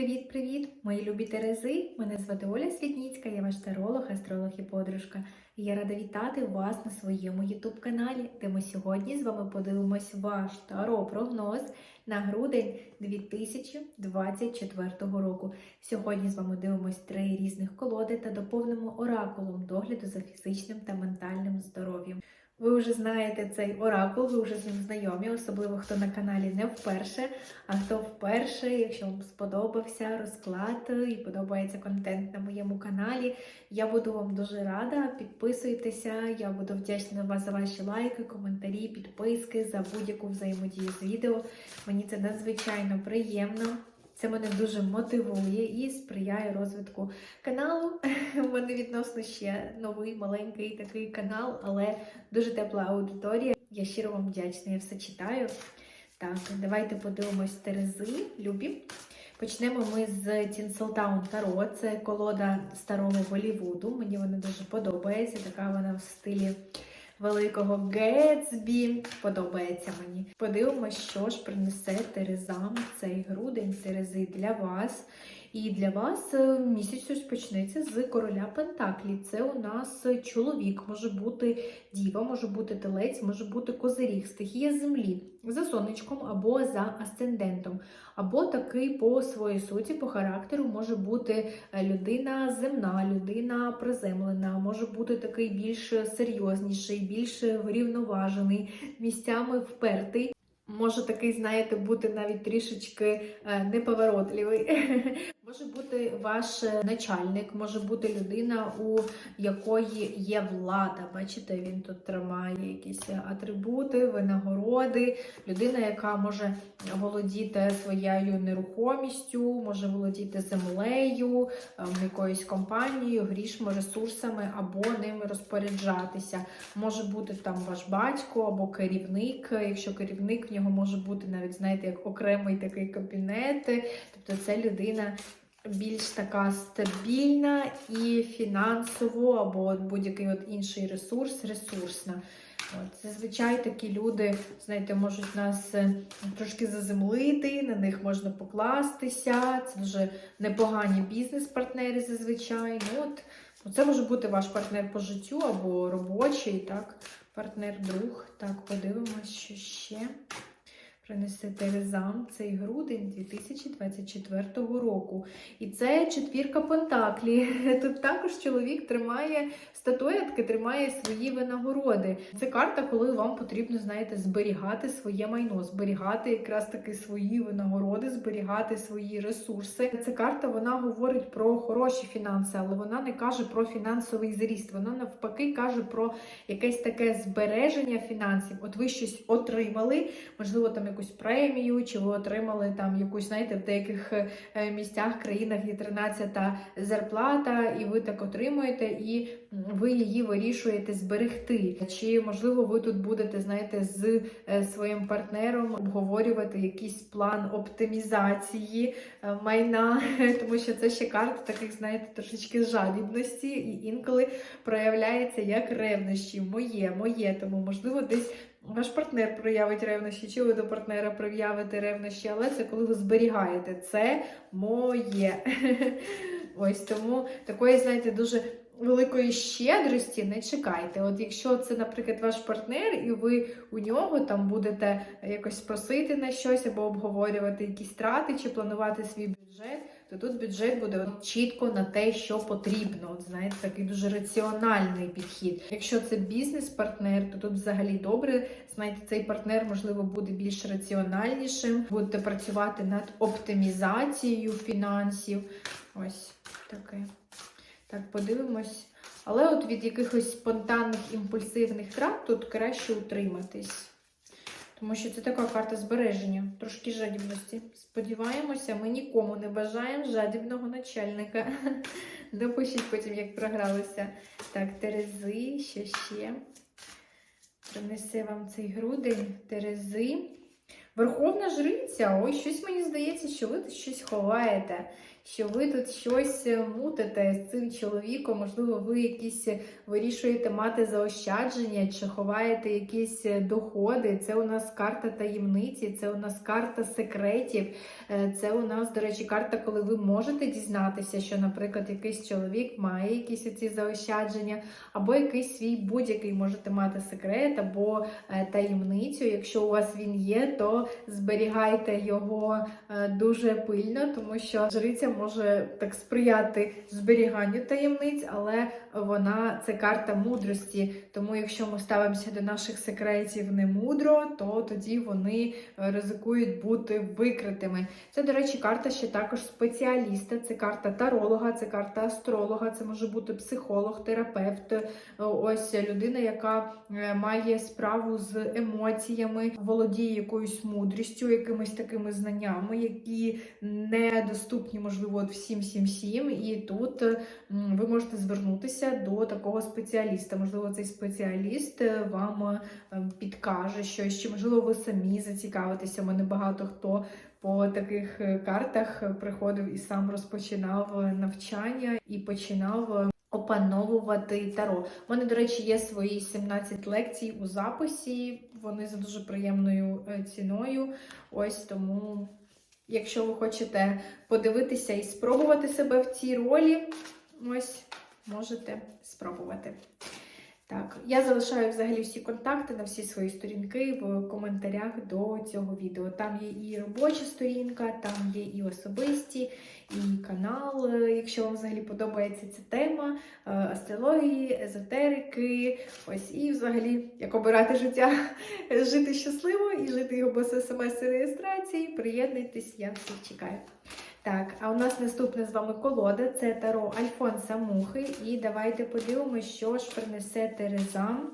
Привіт-привіт, мої любі Терези! Мене звати Оля Світніцька, я ваш таролог, астролог і подружка. І я рада вітати вас на своєму ютуб каналі, де ми сьогодні з вами подивимось ваш таро-прогноз на грудень 2024 року. Сьогодні з вами дивимось три різних колоди та доповнимо оракулом догляду за фізичним та ментальним здоров'ям. Ви вже знаєте цей оракул, ви вже з ним знайомі, особливо хто на каналі не вперше. А хто вперше, якщо вам сподобався розклад і подобається контент на моєму каналі, я буду вам дуже рада. Підписуйтеся, я буду вдячна вас за ваші лайки, коментарі, підписки, за будь-яку взаємодію з відео. Мені це надзвичайно приємно. Це мене дуже мотивує і сприяє розвитку каналу. У мене відносно ще новий маленький такий канал, але дуже тепла аудиторія. Я щиро вам вдячна, я все читаю. Так, давайте подивимось Терези, любі. Почнемо ми з Тінселтаун Таро. Це колода старого Болівуду. Мені вона дуже подобається. Така вона в стилі великого Гетсбі. Подобається мені. Подивимось, що ж принесе Терезам цей грудень Терези для вас. І для вас е, місяць розпочнеться з короля Пентаклі. Це у нас чоловік, може бути діва, може бути телець, може бути козиріг, стихія землі за сонечком або за асцендентом. Або такий по своїй суті, по характеру може бути е, людина земна, людина приземлена, може бути такий більш серйозніший, більш врівноважений, місцями впертий. Може такий, знаєте, бути навіть трішечки е, неповоротливий. Може бути ваш начальник, може бути людина, у якої є влада. Бачите, він тут тримає якісь атрибути, винагороди. Людина, яка може володіти своєю нерухомістю, може володіти землею, ем, якоюсь компанією, грішми, ресурсами або ними розпоряджатися. Може бути там ваш батько або керівник. Якщо керівник в нього може бути навіть, знаєте, як окремий такий кабінет, тобто це людина більш така стабільна і фінансово, або будь-який от інший ресурс, ресурсна. От, Зазвичай такі люди, знаєте, можуть нас е, трошки заземлити, на них можна покластися. Це дуже непогані бізнес-партнери зазвичай. Ну, от, Це може бути ваш партнер по життю або робочий, так, партнер-друг. Так, подивимось, що ще принесе Терезам цей грудень 2024 року. І це четвірка Пентаклі. Тут також чоловік тримає статуетки, тримає свої винагороди. Це карта, коли вам потрібно, знаєте, зберігати своє майно, зберігати якраз таки свої винагороди, зберігати свої ресурси. Ця карта вона говорить про хороші фінанси, але вона не каже про фінансовий зріст. Вона навпаки каже про якесь таке збереження фінансів. От ви щось отримали, можливо, там якусь премію, чи ви отримали там якусь, знаєте, в деяких е, місцях, країнах є 13-та зарплата, і ви так отримуєте, і ви її вирішуєте зберегти. Чи, можливо, ви тут будете, знаєте, з е, своїм партнером обговорювати якийсь план оптимізації е, майна, тому що це ще карта таких, знаєте, трошечки жадібності, і інколи проявляється як ревнощі. Моє, моє, тому, можливо, десь. Ваш партнер проявить ревнощі, чи ви до партнера проявите ревнощі, але це коли ви зберігаєте. Це моє. Ось тому такої, знаєте, дуже великої щедрості не чекайте. От якщо це, наприклад, ваш партнер, і ви у нього там будете якось просити на щось або обговорювати якісь трати, чи планувати свій бюджет то тут бюджет буде чітко на те, що потрібно. От, знаєте, такий дуже раціональний підхід. Якщо це бізнес-партнер, то тут взагалі добре. Знаєте, цей партнер, можливо, буде більш раціональнішим, будете працювати над оптимізацією фінансів. Ось таке. Так, подивимось. Але от від якихось спонтанних імпульсивних трат тут краще утриматись. Тому що це така карта збереження, трошки жадібності. Сподіваємося, ми нікому не бажаємо жадібного начальника. Допишіть потім, як програлися. Так, Терези, що ще принесе вам цей грудень. Терези. Верховна жриця, ой, щось мені здається, що ви тут щось ховаєте, що ви тут щось е, мутите з цим чоловіком. Можливо, ви якісь е, вирішуєте мати заощадження чи ховаєте якісь е, доходи. Це у нас карта таємниці, це у нас карта секретів. Це у нас, до речі, карта, коли ви можете дізнатися, що, наприклад, якийсь чоловік має якісь оці заощадження, або якийсь свій будь-який можете мати секрет або таємницю. Якщо у вас він є, то зберігайте його дуже пильно, тому що жриця може так сприяти зберіганню таємниць, але вона це карта мудрості. Тому, якщо ми ставимося до наших секретів не мудро, то тоді вони е, ризикують бути викритими. Це, до речі, карта ще також спеціаліста. Це карта таролога, це карта астролога, це може бути психолог, терапевт. Е, Ось людина, яка е, має справу з емоціями, володіє якоюсь мудрістю, якимись такими знаннями, які недоступні, можливо, от всім всім всім. І тут е, ви можете звернутися до такого спеціаліста. Можливо, цей спеціаліст е, вам е, підкаже щось, чи можливо ви самі зацікавитеся. У мене багато хто по таких картах приходив і сам розпочинав навчання і починав. Опановувати таро. У мене, до речі, є свої 17 лекцій у записі. Вони за дуже приємною ціною. Ось тому, якщо ви хочете подивитися і спробувати себе в цій ролі, ось можете спробувати. Так, я залишаю взагалі всі контакти на всі свої сторінки в коментарях до цього відео. Там є і робоча сторінка, там є і особисті, і канал, якщо вам взагалі подобається ця тема е, астрології, езотерики. Ось і взагалі, як обирати життя, жити щасливо і жити його без смс-реєстрації. Приєднуйтесь, я всіх чекаю. Так, а у нас наступна з вами колода це Таро Альфонса Мухи. І давайте подивимося, що ж принесе Терезам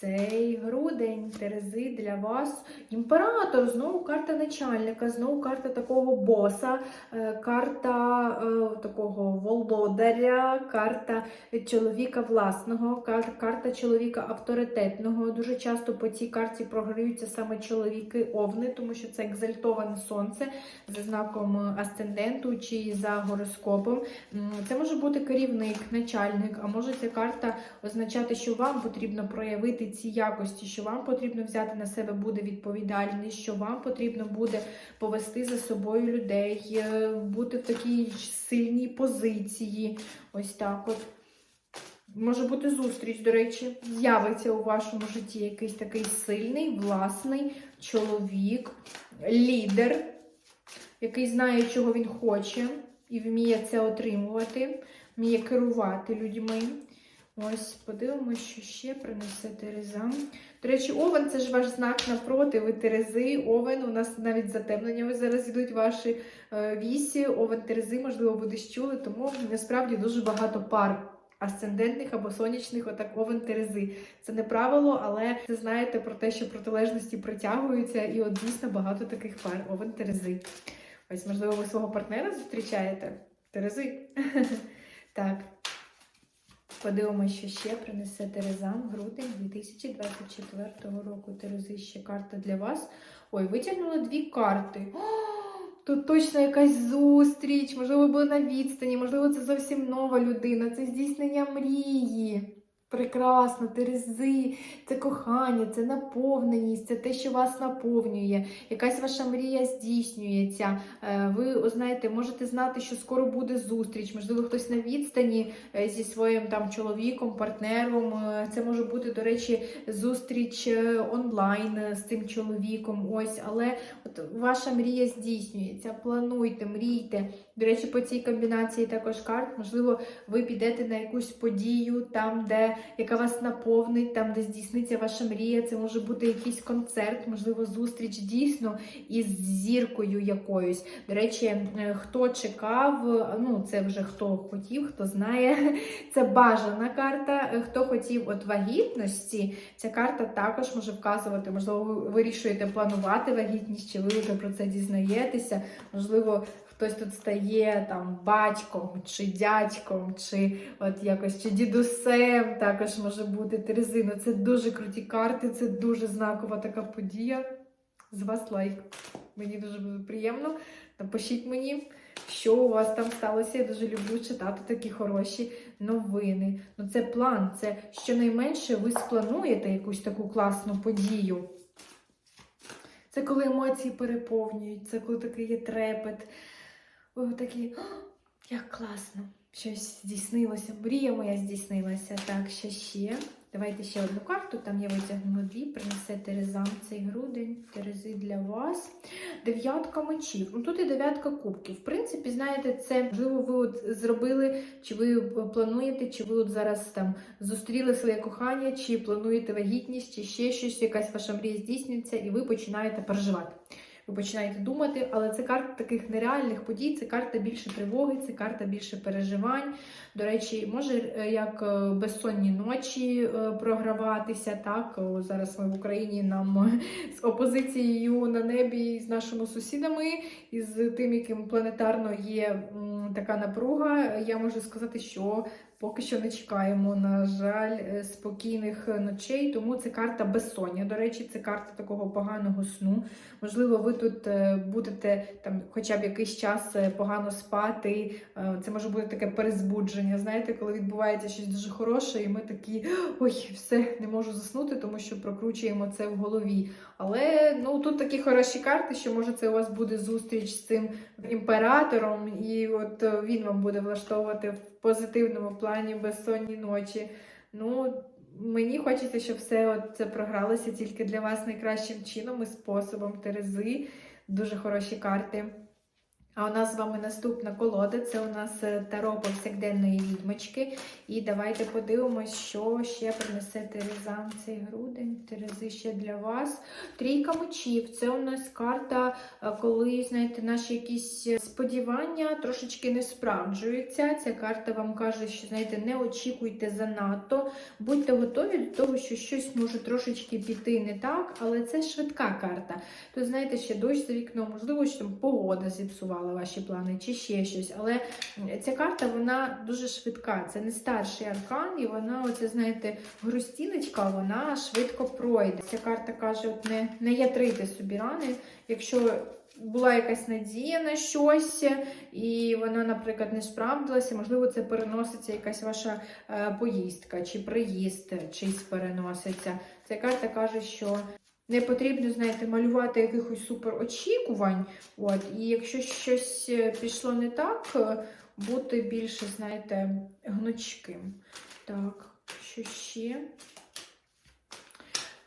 цей грудень Терези для вас. Імператор, знову карта начальника, знову карта такого боса, е, карта е, такого володаря, карта чоловіка власного, кар- карта чоловіка авторитетного. Дуже часто по цій карті програються саме чоловіки овни, тому що це екзальтоване сонце за знаком асценденту чи за гороскопом. Це може бути керівник, начальник, а може ця карта означати, що вам потрібно проявити ці якості, що вам потрібно взяти на себе буде відповідальність, що вам потрібно буде повести за собою людей, е, бути в такій сильній позиції. Ось так от. Може бути зустріч, до речі, з'явиться у вашому житті якийсь такий сильний, власний чоловік, лідер, який знає, чого він хоче, і вміє це отримувати, вміє керувати людьми. Ось, подивимося, що ще принесе Тереза. До речі, овен це ж ваш знак напроти. Ви Терези, овен. У нас навіть затемнення ось зараз йдуть ваші е, вісі. Овен Терези, можливо, ви десь чули, тому насправді дуже багато пар. Асцендентних або сонячних, отак овен Терези. Це не правило, але це знаєте про те, що протилежності притягуються, і от дійсно багато таких пар. Овен Терези. Ось, можливо, ви свого партнера зустрічаєте? Терези. Так. Подивимося, що ще принесе Терезам грудень 2024 року. Терези ще карта для вас. Ой, витягнула дві карти. О, Тут точно якась зустріч, можливо, ви були на відстані, можливо, це зовсім нова людина, це здійснення мрії. Прекрасно, Терези, це кохання, це наповненість, це те, що вас наповнює. Якась ваша мрія здійснюється. Е, Ви знаєте, можете знати, що скоро буде зустріч. Можливо, хтось на відстані е, зі своїм там чоловіком, партнером. Е, Це може бути, до речі, зустріч онлайн з цим чоловіком. Ось, але от ваша мрія здійснюється. Плануйте, мрійте. До речі, по цій комбінації також карт, можливо, ви підете на якусь подію, там, де яка вас наповнить, там, де здійсниться ваша мрія. Це може бути якийсь концерт, можливо, зустріч дійсно із зіркою якоюсь. До речі, е, хто чекав, ну це вже хто хотів, хто знає. Це бажана карта. Е, Хто хотів от вагітності, ця карта також може вказувати. Можливо, ви вирішуєте планувати вагітність, чи ви вже про це дізнаєтеся. Можливо, хтось тут стає там батьком чи дядьком, чи от якось чи дідусем також може бути Терезино. Це дуже круті карти, це дуже знакова така подія. з вас лайк. Мені дуже буде приємно. Напишіть мені, що у вас там сталося. Я дуже люблю читати такі хороші новини. Ну, це план, це щонайменше ви сплануєте якусь таку класну подію. Це коли емоції переповнюють, це коли такий є трепет. Ви такі, як класно! Щось здійснилося, мрія моя здійснилася. Так, що ще? Давайте ще одну карту. Там я витягну дві, принесе Терезам цей грудень, Терези для вас. Дев'ятка мечів. Ну тут і дев'ятка кубків. В принципі, знаєте, це можливо, ви от зробили, чи ви плануєте, чи ви от зараз там зустріли своє кохання, чи плануєте вагітність, чи ще щось, якась ваша мрія здійснюється, і ви починаєте переживати. Ви починаєте думати, але це карта таких нереальних подій, це карта більше тривоги, це карта більше переживань. До речі, може е, як е, безсонні ночі е, програватися. Так, зараз ми в Україні нам з опозицією на небі з нашими сусідами, і з тим, яким планетарно є така напруга. Я можу сказати, що поки що не чекаємо, на жаль, е, спокійних ночей. Тому це карта безсоння. До речі, це карта такого поганого сну. Можливо, ви тут е, будете там, хоча б якийсь час е, погано спати. Е, Це може бути таке перезбудження. Знаєте, коли відбувається щось дуже хороше, і ми такі ой, все не можу заснути, тому що прокручуємо це в голові. Але ну тут такі хороші карти, що може це у вас буде зустріч з цим імператором, і от е, він вам буде влаштовувати позитивному плані безсонні ночі. Ну, мені хочеться, щоб все от це програлося тільки для вас найкращим чином і способом. Терези. Дуже хороші карти. А у нас з вами наступна колода. Це у нас е, таро повсякденної відьмочки. І давайте подивимось, що ще принесе Терезам цей грудень. Терези ще для вас. Трійка мечів. Це у нас карта, е, коли, знаєте, наші якісь е, сподівання трошечки не справджуються. Ця карта вам каже, що, знаєте, не очікуйте занадто. Будьте готові до того, що щось може трошечки піти не так, але це швидка карта. То знаєте, ще дощ за вікном, можливо, що там погода зіпсувала ваші плани, чи ще щось. Але ця карта вона дуже швидка. Це не старший аркан, і вона, оце, знаєте, грустіночка, вона швидко пройде. Ця карта каже: от не, не ятрите собі рани, якщо. Була якась надія на щось, і вона, наприклад, не справдилася. Можливо, це переноситься якась ваша е, поїздка, чи приїзд чийсь переноситься. Ця карта каже, що не потрібно, знаєте, малювати якихось суперочікувань. От, і якщо щось е, пішло не так, е, бути більше, знаєте, гнучким. Так, що ще?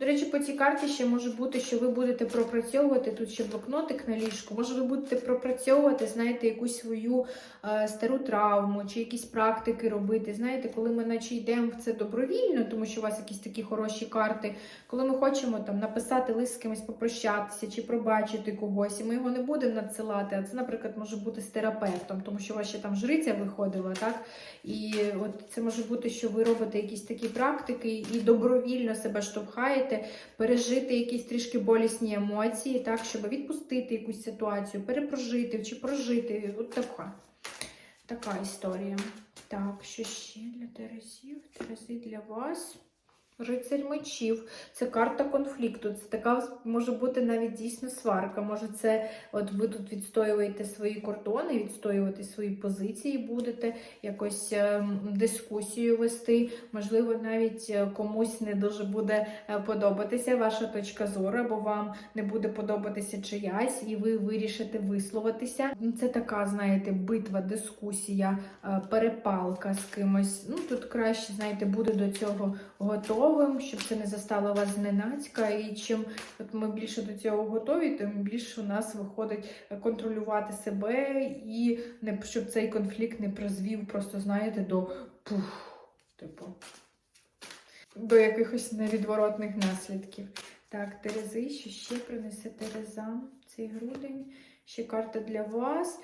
До речі, по цій карті ще може бути, що ви будете пропрацьовувати тут ще блокнотик на ліжку. Може, ви будете пропрацьовувати, знаєте, якусь свою е, стару травму чи якісь практики робити. Знаєте, коли ми наче йдемо в це добровільно, тому що у вас якісь такі хороші карти, коли ми хочемо там написати лист з кимось попрощатися чи пробачити когось, і ми його не будемо надсилати. А це, наприклад, може бути з терапевтом, тому що у вас ще там жриця виходила, так? І от це може бути, що ви робите якісь такі практики і добровільно себе штовхаєте пережити якісь трішки болісні емоції, так, щоб відпустити якусь ситуацію, перепрожити чи прожити. От така, така історія. Так, що ще для Терезів? Терези для вас. Рицарь мечів, це карта конфлікту. Це така може бути навіть дійсно сварка. Може, це от ви тут відстоюєте свої кордони, відстоювати свої позиції, будете якось ем, дискусію вести. Можливо, навіть е, комусь не дуже буде е, подобатися ваша точка зору, або вам не буде подобатися чиясь, і ви вирішите висловитися. Це така, знаєте, битва, дискусія, е, перепалка з кимось. Ну тут краще, знаєте, буде до цього готовим, щоб це не застало вас зненацька. І чим от ми більше до цього готові, тим більше у нас виходить контролювати себе і не щоб цей конфлікт не призвів, просто знаєте, до пух, типу, до якихось невідворотних наслідків. Так, Терези, що ще принесе Тереза цей грудень. Ще карта для вас.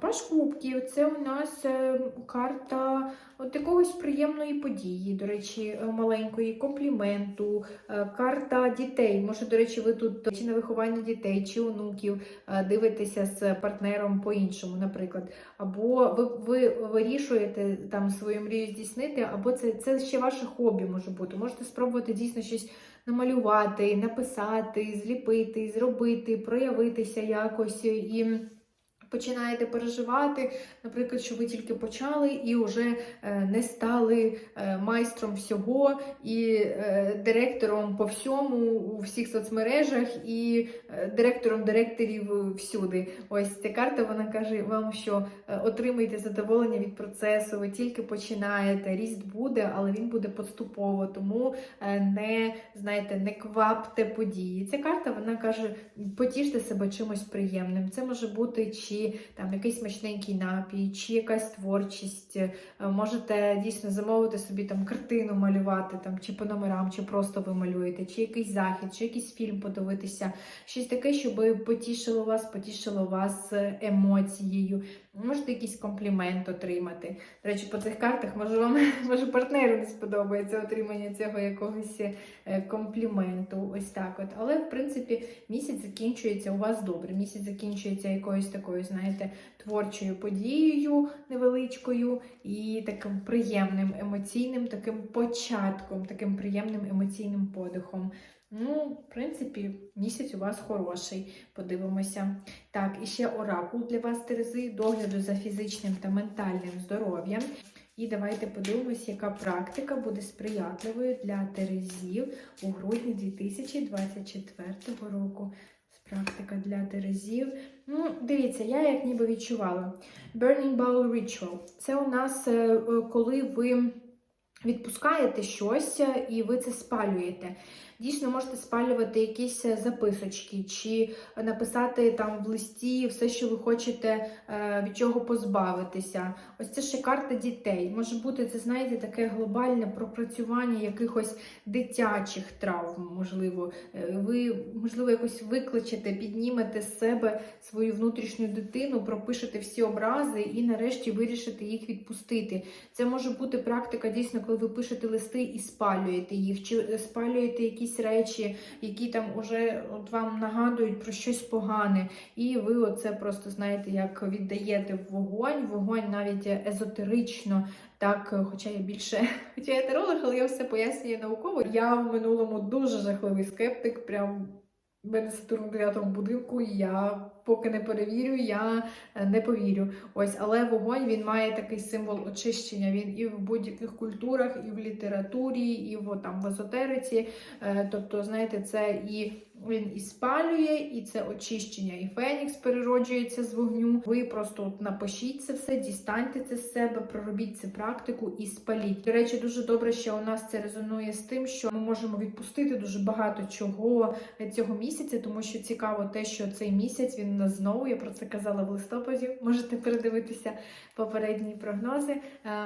Паш кубків це у нас е, карта от якогось приємної події, до речі, е, маленької, компліменту, е, карта дітей. Може, до речі, ви тут чи на виховання дітей, чи онуків дивитеся з партнером по-іншому, наприклад. Або ви, ви вирішуєте там свою мрію здійснити, або це, це ще ваше хобі може бути. Можете спробувати дійсно щось намалювати, написати, зліпити, зробити, проявитися якось і. Починаєте переживати, наприклад, що ви тільки почали і вже е, не стали е, майстром всього і е, директором по всьому у всіх соцмережах і директором директорів всюди. Ось ця карта вона каже вам, що е, отримуєте задоволення від процесу, ви тільки починаєте. Ріст буде, але він буде поступово. Тому не знаєте, не квапте події. Ця карта вона каже: потіште себе чимось приємним. Це може бути чи там якийсь смачненький напій, чи якась творчість. Е, Можете дійсно замовити собі там картину малювати, там чи по номерам, чи просто ви малюєте, чи якийсь захід, чи якийсь фільм подивитися. Щось таке, щоб потішило вас, потішило вас е, емоцією. Можете якийсь комплімент отримати. До речі, по цих картах може вам може партнеру не сподобається отримання цього якогось е, компліменту. Ось так от. Але в принципі місяць закінчується у вас добре. Місяць закінчується якоюсь такою, знаєте, творчою подією невеличкою і таким приємним емоційним таким початком, таким приємним емоційним подихом. Ну, в принципі, місяць у вас хороший. Подивимося. Так, і ще оракул для вас, Терези, догляду за фізичним та ментальним здоров'ям. І давайте подивимося, яка практика буде сприятливою для Терезів у грудні 2024 року. Практика для Терезів. Ну, дивіться, я як ніби відчувала. Burning Bowl Ritual. Це у нас, е, е, коли ви відпускаєте щось е, і ви це спалюєте. Дійсно, можете спалювати якісь е, записочки, чи написати там в листі все, що ви хочете е, від чого позбавитися. Ось це ще карта дітей. Може бути, це знаєте, таке глобальне пропрацювання якихось дитячих травм. Можливо, Е, ви можливо якось викличете, піднімете з себе свою внутрішню дитину, пропишете всі образи і нарешті вирішите їх відпустити. Це може бути практика дійсно, коли ви пишете листи і спалюєте їх, чи спалюєте якісь речі, які там уже от вам нагадують про щось погане. І ви оце просто знаєте, як віддаєте вогонь, вогонь навіть езотерично. Так, хоча я більше, хоча я теролог, але я все пояснюю науково. Я в минулому дуже жахливий скептик, прям в мене Сатурн в 9 будинку, я поки не перевірю, я е, не повірю. Ось, але вогонь він має такий символ очищення. Він і в будь-яких культурах, і в літературі, і в там в езотериці. Е, Тобто, знаєте, це і він і спалює, і це очищення. І Фенікс перероджується з вогню. Ви просто напишіть це все, дістаньте це з себе, проробіть цю практику і спаліть. До речі, дуже добре, що у нас це резонує з тим, що ми можемо відпустити дуже багато чого цього місяця, тому що цікаво те, що цей місяць він нас знову. Я про це казала в листопаді. Можете передивитися попередні прогнози. Е,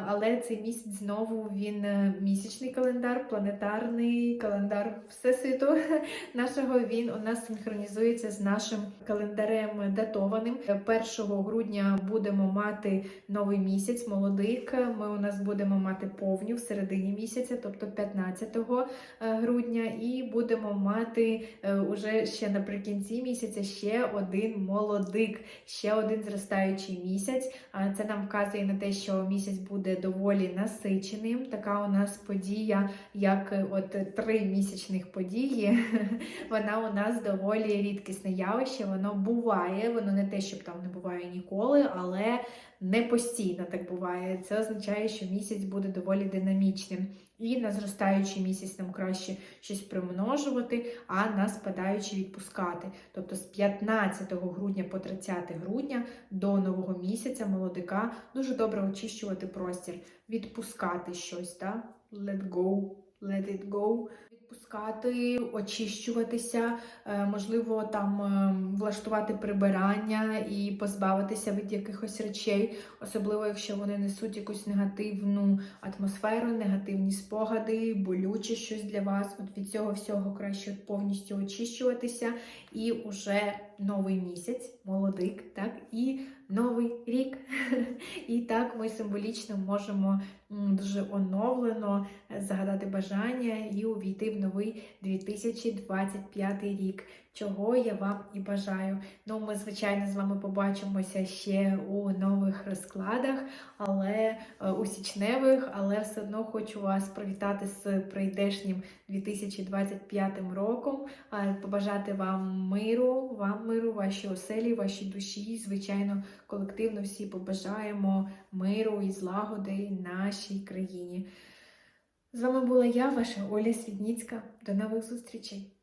Але цей місяць знову він е, місячний календар, планетарний календар всесвіту нашого. Він у нас синхронізується з нашим календарем датованим. 1 грудня будемо мати новий місяць, молодик. Ми у нас будемо мати повню в середині місяця, тобто 15 грудня, і будемо мати е, уже ще наприкінці місяця ще один молодик, ще один зростаючий місяць. Це нам вказує на те, що місяць буде доволі насиченим. Така у нас подія, як е, от три місячних події. Вона у нас доволі рідкісне явище. Воно буває, воно не те, щоб там не буває ніколи, але не постійно так буває. Це означає, що місяць буде доволі динамічним. І на зростаючий місяць нам краще щось примножувати, а на спадаючий відпускати. Тобто з 15 грудня по 30 грудня до нового місяця молодика дуже добре очищувати простір, відпускати щось, так? Let go, let it go. Відпускати, очищуватися, е, можливо, там е, влаштувати прибирання і позбавитися від якихось речей, особливо якщо вони несуть якусь негативну атмосферу, негативні спогади, болюче щось для вас. От від цього всього краще повністю очищуватися. І уже новий місяць, молодик, так, і новий рік. І так ми символічно можемо дуже оновлено е, загадати бажання і увійти в новий 2025 рік, чого я вам і бажаю. Ну, ми, звичайно, з вами побачимося ще у нових розкладах, але е, у січневих, але все одно хочу вас привітати з прийдешнім 2025 роком, побажати вам миру, вам миру, вашій оселі, вашій душі. Звичайно, колективно всі побажаємо миру і злагоди нашій країні. З вами була я, ваша Оля Свідніцька. До нових зустрічей!